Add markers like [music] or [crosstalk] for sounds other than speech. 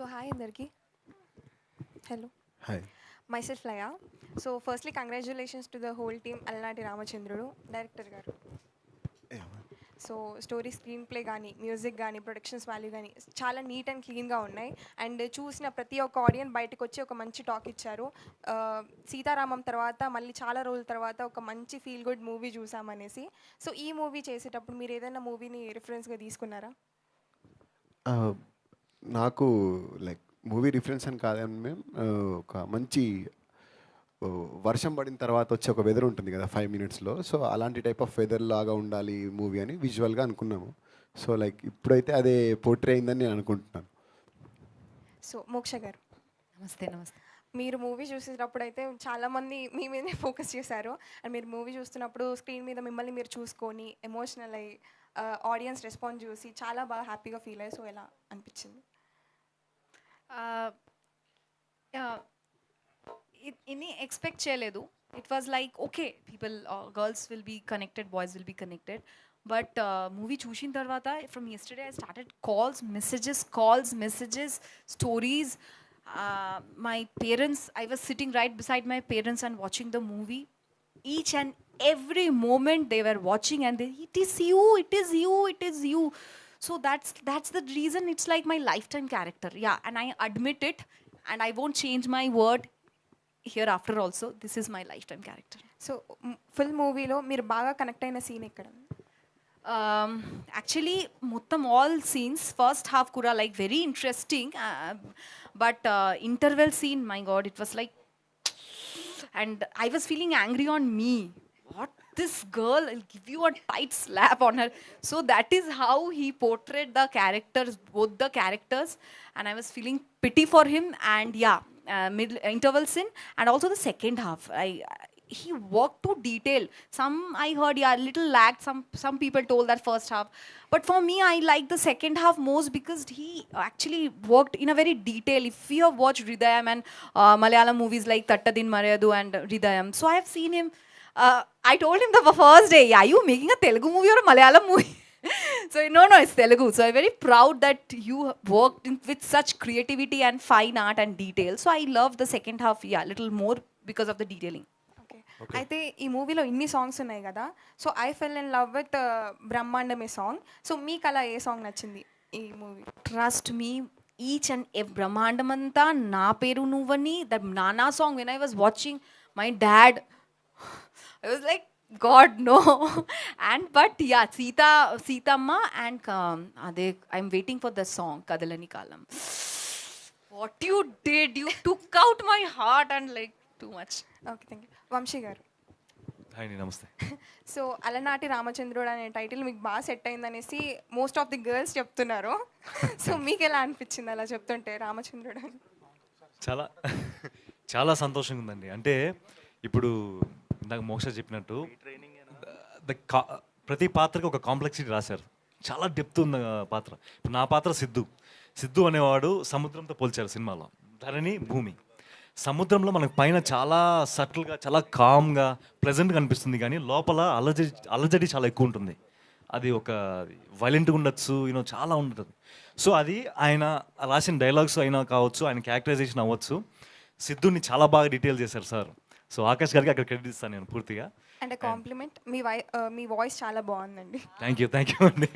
So hi అందరికి. Hello hi myself Laya so firstly congratulations to the whole team Alanati Ramachandrudu director garu. So story screen play కానీ music కానీ productions value కానీ చాలా neat and క్లీన్గా ఉన్నాయి. And చూసిన ప్రతి ఒక్క ఆడియన్స్ బయటకు వచ్చి ఒక మంచి టాక్ ఇచ్చారు. సీతారామం తర్వాత మళ్ళీ చాలా రోజుల తర్వాత ఒక మంచి ఫీల్ గుడ్ మూవీ చూసామనేసి. సో ఈ మూవీ చేసేటప్పుడు మీరు ఏదైనా మూవీని రిఫరెన్స్గా తీసుకున్నారా? నాకు లైక్ మూవీ రిఫరెన్స్ అని కాదని మేము ఒక మంచి వర్షం పడిన తర్వాత వచ్చే ఒక వెదర్ ఉంటుంది కదా ఫైవ్ మినిట్స్లో సో అలాంటి టైప్ ఆఫ్ వెదర్ లాగా ఉండాలి మూవీ అని విజువల్గా అనుకున్నాము. సో లైక్ ఇప్పుడైతే అదే పోర్ట్రే అయిందని నేను అనుకుంటున్నాను. సో మోక్ష గారు. నమస్తే నమస్తే. మీరు మూవీ చూసేటప్పుడు అయితే చాలామంది మీ మీదనే ఫోకస్ చేశారు. అండ్ మీరు మూవీ చూస్తున్నప్పుడు స్క్రీన్ మీద మిమ్మల్ని మీరు చూసుకొని ఎమోషనల్ అయ్యి ఆడియన్స్ రెస్పాన్స్ చూసి చాలా బాగా హ్యాపీగా ఫీల్ అయ్యి సో ఎలా అనిపించింది? ఇన్ని ఎక్స్పెక్ట్ చేయలేదు it was like okay people girls will be connected boys will be connected but movie చూసిన తర్వాత from yesterday I started calls messages calls messages stories my parents I was sitting right beside my parents and watching the movie each and every moment they were watching and they, it is you it is you it is you so that's that's the reason it's like my lifetime character yeah and i admit it and i won't change my word hereafter also this is my lifetime character so full మూవీలో మీరు బాగా connect అయిన scene ఎక్కడ um, actually మొత్తం all scenes first half కూడా like very interesting uh, but uh, interval scene my god it was like and I was feeling angry on me. What This girl? I'll give you a tight slap on her. So that is how he portrayed the characters, both the characters, and I was feeling pity for him. And yeah, uh, mid interval scene, and also the second half. I he worked to detail. Some I heard yeah, little lagged. Some some people told that first half, but for me, I like the second half most because he actually worked in a very detail. If you have watched Hridayam and uh, Malayalam movies like Tattadin Marayadu and Hridayam, so I have seen him. Uh, I told him the first day, "Are you making a Telugu movie or a Malayalam movie?" so no, no, it's Telugu. So I'm very proud that you worked in, with such creativity and fine art and detail. So I love the second half, yeah, little more because of the detailing. Okay అయితే ఈ మూవీలో ఇన్ని songs ఉన్నాయి కదా so I fell in love with బ్రహ్మాండమే song so మీకు అలా ఏ song నచ్చింది ఈ movie trust me each and every బ్రహ్మాండమంతా నా పేరు నువ్వని ద నానా song when I was watching my dad I was like God no and but ya Sita Seethamma and అదే I'm waiting for the song కదలని కాలం what you did you took out my heart and like too much okay thank you Vamsi garu. అండి నమస్తే. [laughs] So అలనాటి రామచంద్రుడు అనే title మీకు బాగా set అయిందనేసి మోస్ట్ ఆఫ్ ది గర్ల్స్ చెప్తున్నారు. [laughs] సో మీకు ఎలా అనిపించింది అలా చెప్తుంటే రామచంద్రుడు అని? చాలా [laughs] చాలా సంతోషంగా ఉందండి. అంటే ఇప్పుడు ఇందాక మోక్ష చెప్పినట్టు ద కా ప్రతి పాత్రకి ఒక కాంప్లెక్సిటీ రాశారు. చాలా డెప్త్ ఉన్న పాత్ర. ఇప్పుడు నా పాత్ర సిద్ధు. సిద్ధు అనేవాడు సముద్రంతో పోల్చారు సినిమాలో. ధరణి భూమి. సముద్రంలో మనకు పైన చాలా సటిల్గా చాలా కామ్గా ప్రజెంట్గా అనిపిస్తుంది కానీ లోపల అలజడి అలజడి చాలా ఎక్కువ ఉంటుంది. అది ఒక వైలెంట్గా ఉండొచ్చు యూనో చాలా ఉంటుంది సో అది ఆయన రాసిన డైలాగ్స్ అయినా కావచ్చు ఆయన క్యారెక్టరైజేషన్ అవ్వచ్చు. సిద్ధుని చాలా బాగా డీటెయిల్ చేశారు సార్ సో ఆకాష్ గారికి అక్కడ క్రెడిట్ ఇస్తాను నేను పూర్తిగా. అండ్ కాంప్లిమెంట్ మీ వై మీ వాయిస్ చాలా బాగుందండి. థ్యాంక్ యూ థ్యాంక్ యూ అండి.